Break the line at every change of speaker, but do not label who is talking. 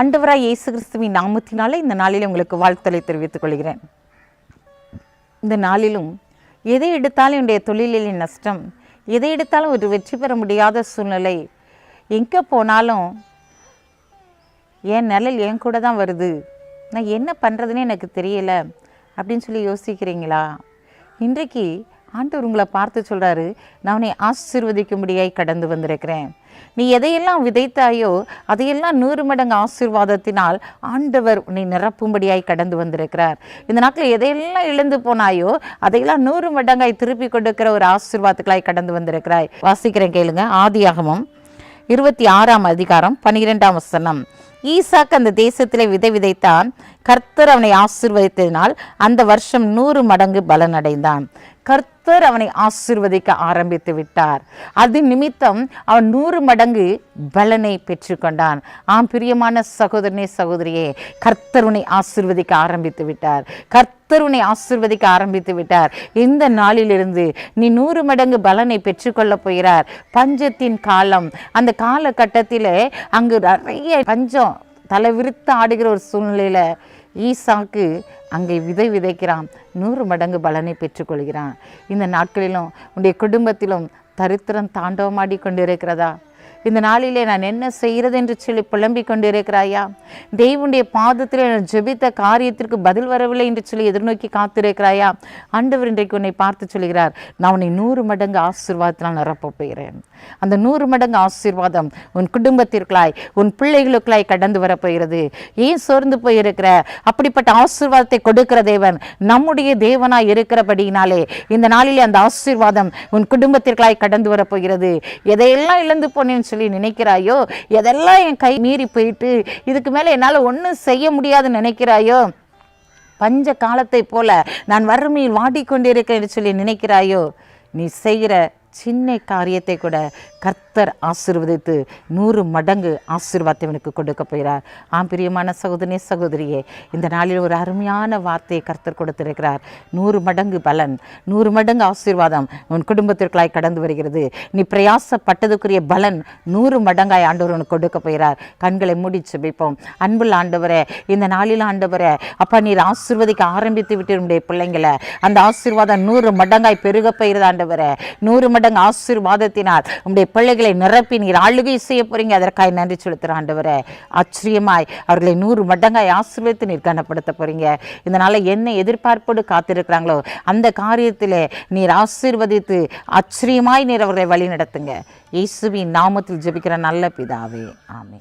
அண்டவராய் இயேசு கிறிஸ்துவின் நாமத்தினாலே இந்த நாளில் உங்களுக்கு வாழ்த்தலை தெரிவித்துக் கொள்கிறேன். இந்த நாளிலும் எதை எடுத்தாலும் என்னுடைய தொழிலில் நஷ்டம் எதை எடுத்தாலும் ஒரு வெற்றி பெற முடியாத சூழ்நிலை எங்கே போனாலும் என் நிழல் என் கூட தான் வருது. நான் என்ன பண்ணுறதுன்னு எனக்கு தெரியல. அப்படின்னு சொல்லி யோசிக்கிறீங்களா? இன்றைக்கு ஆண்டவர் உங்களை பார்த்து சொல்கிறாரு நான் உன்னை ஆசீர்வதிக்கும்படியாய் கடந்து வந்திருக்கிறேன். நீ எதையெல்லாம் விதைத்தாயோ அதையெல்லாம் நூறு மடங்கு ஆசீர்வாதத்தினால் ஆண்டவர் உன்னை நிரப்பும்படியாய் கடந்து வந்திருக்கிறார். இந்த நாட்டில் எதையெல்லாம் இழந்து போனாயோ அதையெல்லாம் நூறு மடங்காய் திருப்பி கொடுக்கிற ஒரு ஆசீர்வாதத்துக்களாய் கடந்து வந்திருக்கிறாய். வாசிக்கிறேன் கேளுங்க. ஆதியாகமும் இருபத்தி ஆறாம் அதிகாரம் பன்னிரெண்டாம் வசனம். ஈசாக்கு அந்த தேசத்திலே விதை விதைத்தான். கர்த்தர் அவனை ஆசிர்வதித்ததினால் அந்த வருஷம் நூறு மடங்கு பலனடைந்தான். கர்த்தர் அவனை ஆசீர்வதிக்க ஆரம்பித்து விட்டார். அது நிமித்தம் அவன் நூறு மடங்கு பலனை பெற்றுக்கொண்டான் ஆம் பிரியமான சகோதரனே சகோதரியே கர்த்தர் உன்னை ஆசீர்வதிக்க ஆரம்பித்து விட்டார். கர்த்தர் உன்னை ஆரம்பித்து விட்டார். இந்த நாளிலிருந்து நீ நூறு மடங்கு பலனை பெற்றுக்கொள்ளப் போகிறார். பஞ்சத்தின் காலம். அந்த காலகட்டத்தில் அங்கு நிறைய பஞ்சம் தலைவிரித்து ஆடுகிற ஒரு சூழ்நிலையில் ஈசாக்கு அங்கே விதை விதைக்கிறான். நூறு மடங்கு பலனை பெற்றுக்கொள்கிறான். இந்த நாட்களிலும் உன்னுடைய குடும்பத்திலும் தரித்திரம் தாண்டவமாடி கொண்டிருக்கிறதா? இந்த நாளிலே நான் என்ன செய்கிறது என்று சொல்லி புலம்பிக் கொண்டிருக்கிறாயா? தெய்வனுடைய பாதத்தில் நான் ஜெபித்த காரியத்திற்கு பதில் வரவில்லை என்று சொல்லி எதிர்நோக்கி காத்திருக்கிறாயா? ஆண்டவர் இன்றைக்கு உன்னை பார்த்து சொல்கிறார் நான் உன்னை நூறு மடங்கு ஆசீர்வாதத்தினால் நிரப்பப் போகிறேன். அந்த நூறு மடங்கு ஆசீர்வாதம் உன் குடும்பத்திற்குள்ளாய் உன் பிள்ளைகளுக்குள்ளாய் கடந்து வரப்போகிறது ஏன் சோர்ந்து போயிருக்கிற? அப்படிப்பட்ட ஆசீர்வாதத்தை கொடுக்கிற தேவன் நம்முடைய தேவனாய் இருக்கிறபடியினாலே இந்த நாளிலே அந்த ஆசீர்வாதம் உன் குடும்பத்திற்குள்ளாய் கடந்து வரப்போகிறது எதையெல்லாம் இழந்து போனேன்னு சொல்லி நினைக்கிறாயோ? எதெல்லாம் என் கை மீறி போயிட்டு இதுக்கு மேலே என்னால் ஒன்றும் செய்ய முடியாதுன்னு நினைக்கிறாயோ? பஞ்ச காலத்தை போல நான் வறுமையில் வாடிக்கொண்டிருக்கேன் என்று சொல்லி நினைக்கிறாயோ? நீ செய்கிற சின்ன காரியத்தை கூட கர்த்தர் ஆசீர்வதித்து நூறு மடங்கு ஆசீர்வாதத்தை அவனுக்கு கொடுக்க போகிறார். ஆம் பிரியமான சகோதரனே சகோதரியே இந்த நாளில் ஒரு அருமையான வார்த்தையை கர்த்தர் கொடுத்திருக்கிறார். நூறு மடங்கு பலன் நூறு மடங்கு ஆசீர்வாதம் உன் குடும்பத்திற்குள்ளாய் கடந்து வருகிறது. நீ பிரயாசப்பட்டதுக்குரிய பலன் நூறு மடங்காய் ஆண்டவர் உனக்கு கொடுக்க போகிறார். கண்களை மூடி செபிப்போம். அன்புள்ள ஆண்டவரே இந்த நாளில் ஆண்டவரே அப்பா நீர் ஆசிர்வதிக்க ஆரம்பித்து விட்டு பிள்ளைங்களை. அந்த ஆசீர்வாதம் நூறு மடங்காய் பெருக போகிறது ஆண்டவரே. நூறு மடங்கு ஆசீர்வாதத்தினால் உடைய பிள்ளைகளை நிரப்பி நீர் ஆளுகை செய்ய போறீங்க. அதற்காக நன்றி செலுத்துகிற ஆண்டவரே. ஆச்சரியமாய் அவர்களை நூறு மடங்காய் ஆசீர்வதித்து நீர் கனப்படுத்த போறீங்க. இதனால என்ன எதிர்பார்ப்போடு காத்திருக்கிறாங்களோ அந்த காரியத்தில் நீர் ஆசீர்வதித்து ஆச்சரியமாய் நீர் அவர்களை வழி நடத்துங்க இயேசுவின் நாமத்தில் ஜெபிக்கிற நல்ல பிதாவே. ஆமே